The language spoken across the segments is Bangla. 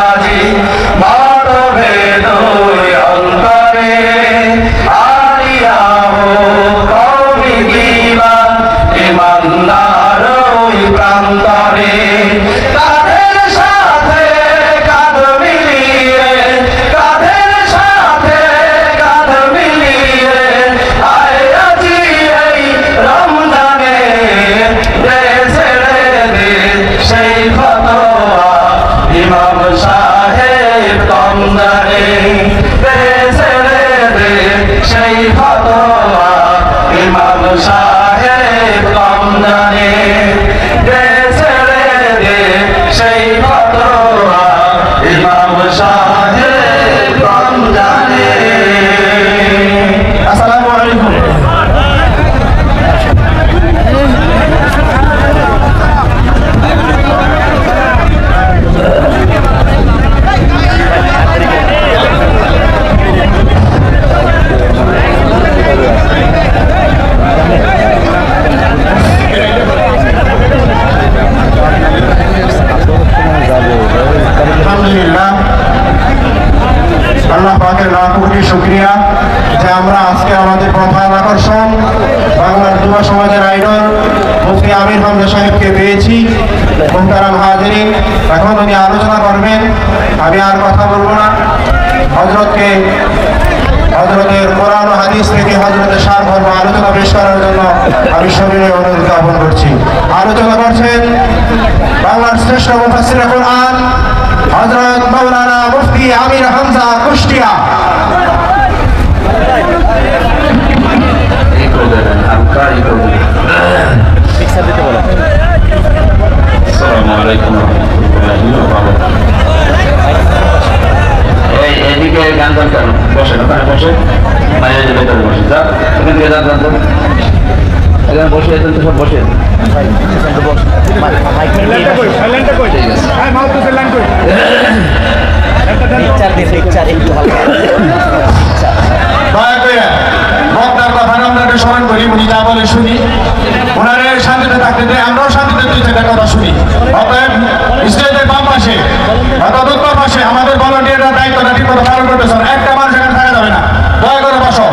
আজি মতভেদ অন্তরে। ইমাম সমাজের আইডল, মুফতি আমির হামজা সাহেবকে পেয়েছি মুহতারাম হাজিরিন এখন উনি আলোচনা করবেন। আমি আর কথা বলব না। হজরতকে হজরতের কোরআন হাদিস থেকে হজরতের সার ধর্ম আলোচনা পেশ করার জন্য আমি শরীরে অনুরোধ জ্ঞাপন করছি। আলোচনা করছেন বাংলার শ্রেষ্ঠ মুফাসসির কোরআন হযরত মাওলানা মুফতি আমির হামজা কুষ্টিয়া। গান কেন? বসে ওখানে বসে। বাইরে ভেতরে বসে, যা। থেকে যান যান তো। এখানে বসে, এখান থেকে সব বসে। স্মরণ করি, উনি যা বলে শুনি। ওনারে শান্তিতে থাকতে দেয় আমরাও শান্তিতে দুই চারটা কথা শুনি। অতএব, স্টেজের বাম পাশে, অর্থাৎ আমাদের ভলান্টিয়াররা দায়িত্বটা ঠিক মতো পালন করতেছেন একটা মানুষ এখানে থাকা যাবে না দয়া করে বসো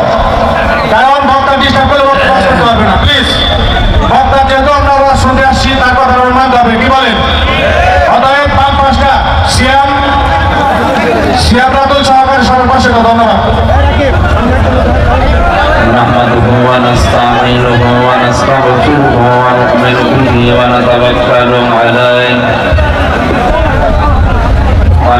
কারণ বক্তা ডিস্টার্ব করলে বক্তা পাস করতে পারবে না প্লিজ বক্তা যেহেতু আমরা আওয়াজ শুনতে আসছি তার কথা মানতে হবে কি বলেন অতএব বাম পাশটা সিয়াম সিয়াম রাতুল সহকারী সবার পাশে ধন্যবাদ نحمده ونستعينه ونستغفره ونؤمن به ونتوكل عليه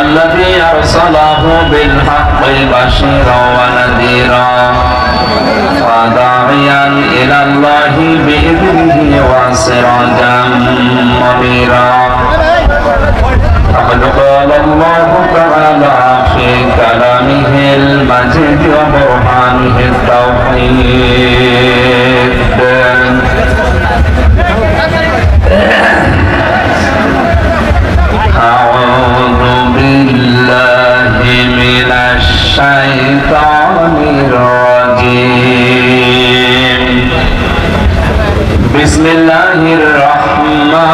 الذي أرسله بالحق بشيرا ونذيرا وداعيا إلى الله بإذنه وسراجا منيرا فقد قال الله تعالى في كلامه المجيد وبرهانه التوحيد. الشيطان الرجيم. بسم الله الرحمن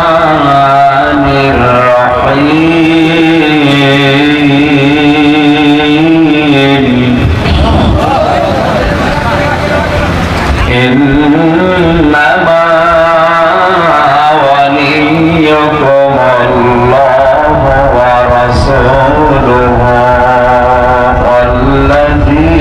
الرحيم إنما وليكم الله ورسوله Allah